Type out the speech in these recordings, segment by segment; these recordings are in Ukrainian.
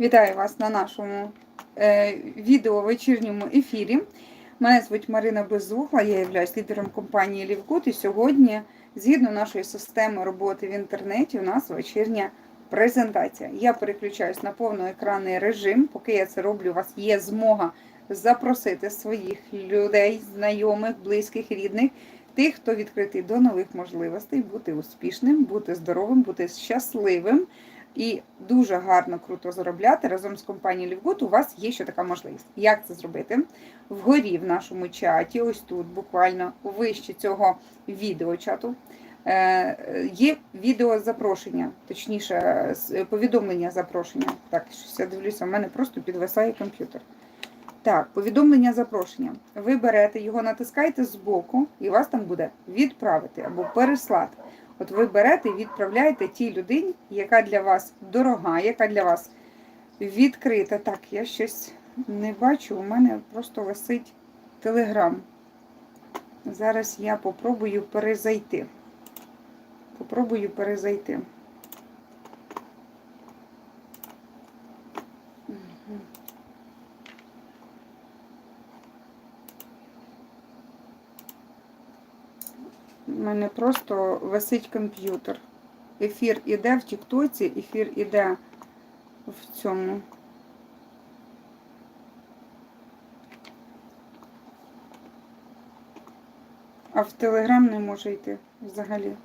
Вітаю вас на нашому е, відео вечірньому ефірі. Мене звуть Марина Безугла, я є лідером компанії Лівкут. І сьогодні, згідно нашої системи роботи в інтернеті, у нас вечірня презентація. Я переключаюсь на повноекранний режим. Поки я це роблю, у вас є змога запросити своїх людей, знайомих, близьких, рідних, тих, хто відкритий до нових можливостей, бути успішним, бути здоровим, бути щасливим і дуже гарно круто заробляти разом з компанією Лівгуд, у вас є ще така можливість. Як це зробити? Вгорі в нашому чаті, ось тут, буквально вище цього відеочату, е, є відео запрошення, точніше, повідомлення запрошення. Так, щось я дивлюся, в мене просто підвисає комп'ютер. Так, повідомлення запрошення. Ви берете його, натискаєте збоку, і вас там буде відправити або переслати. От ви берете і відправляєте тій людині, яка для вас дорога, яка для вас відкрита. Так, я щось не бачу, у мене просто висить телеграм. Зараз я попробую перезайти. Попробую перезайти. У мене просто висить комп'ютер. Ефір іде в Тіктоці, ефір іде в цьому. А в Телеграм не може йти взагалі.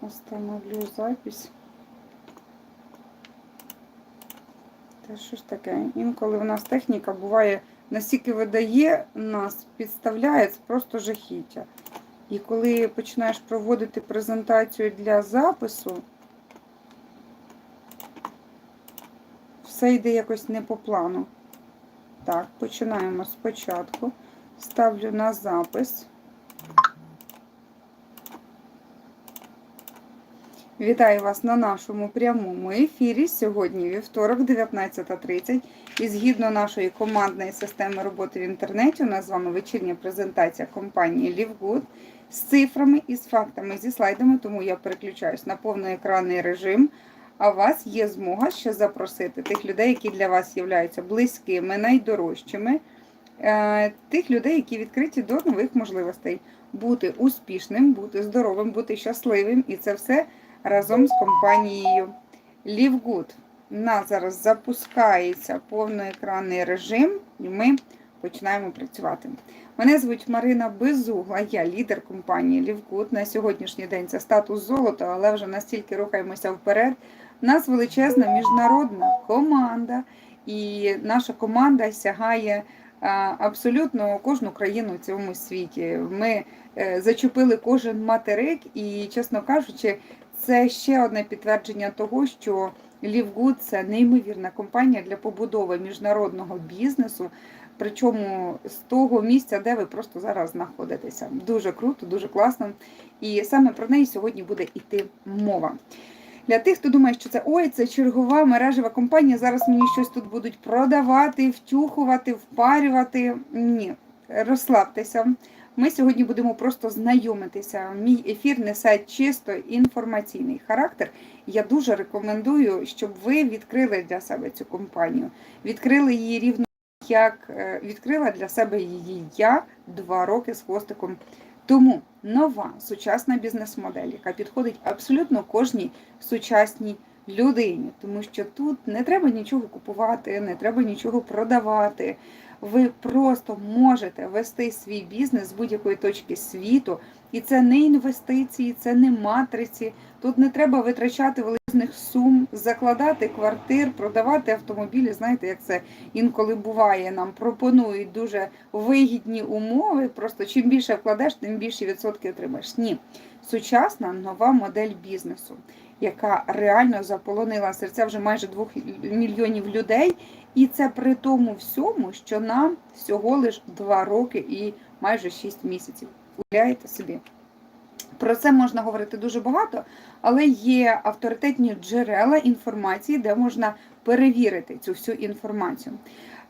Остановлю запись. Та що ж таке? Інколи в нас техніка буває настільки видає нас, підставляє, це просто жахіття. І коли починаєш проводити презентацію для запису, все йде якось не по плану. Так, починаємо спочатку. Ставлю на запис. Вітаю вас на нашому прямому ефірі. Сьогодні вівторок, 19.30. І згідно нашої командної системи роботи в інтернеті, у нас з вами вечірня презентація компанії Лівгуд з цифрами і з фактами, зі слайдами, тому я переключаюсь на повноекранний режим. А у вас є змога ще запросити тих людей, які для вас являються близькими, найдорожчими, е, тих людей, які відкриті до нових можливостей. Бути успішним, бути здоровим, бути щасливим. І це все разом з компанією LiveGood. У нас зараз запускається повноекранний режим, і ми починаємо працювати. Мене звуть Марина Безугла, я лідер компанії LiveGood. На сьогоднішній день це статус золота, але вже настільки рухаємося вперед. У нас величезна міжнародна команда, і наша команда сягає абсолютно кожну країну в цьому світі. Ми е, зачепили кожен материк, і, чесно кажучи, це ще одне підтвердження того, що Лівгуд це неймовірна компанія для побудови міжнародного бізнесу. Причому з того місця, де ви просто зараз знаходитеся. Дуже круто, дуже класно. І саме про неї сьогодні буде йти мова. Для тих, хто думає, що це ой, це чергова мережева компанія, зараз мені щось тут будуть продавати, втюхувати, впарювати. Ні, розслабтеся. Ми сьогодні будемо просто знайомитися. Мій ефір несе чисто інформаційний характер. Я дуже рекомендую, щоб ви відкрили для себе цю компанію. Відкрили її рівно як е, відкрила для себе її я два роки з хвостиком. Тому нова сучасна бізнес-модель, яка підходить абсолютно кожній сучасній людині, тому що тут не треба нічого купувати, не треба нічого продавати. Ви просто можете вести свій бізнес з будь-якої точки світу, і це не інвестиції, це не матриці. Тут не треба витрачати величезних сум, закладати квартир, продавати автомобілі. Знаєте, як це інколи буває, нам пропонують дуже вигідні умови. Просто чим більше вкладеш, тим більше відсотки отримаєш. Ні, сучасна нова модель бізнесу, яка реально заполонила серця вже майже двох мільйонів людей. І це при тому всьому, що нам всього лиш два роки і майже шість місяців. Уявляєте собі? Про це можна говорити дуже багато, але є авторитетні джерела інформації, де можна перевірити цю всю інформацію.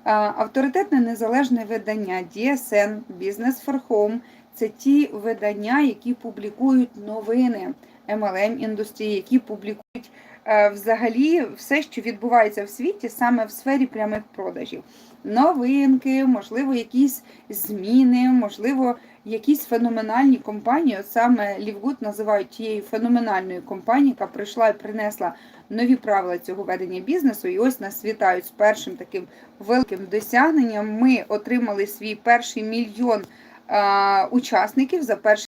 Авторитетне незалежне видання DSN Business for Home це ті видання, які публікують новини MLM індустрії, які публікують е, взагалі все, що відбувається в світі, саме в сфері прямих продажів. Новинки, можливо, якісь зміни, можливо, якісь феноменальні компанії. От саме Лівгуд називають тією феноменальною компанією, яка прийшла і принесла нові правила цього ведення бізнесу. І ось нас вітають з першим таким великим досягненням. Ми отримали свій перший мільйон е, учасників за перший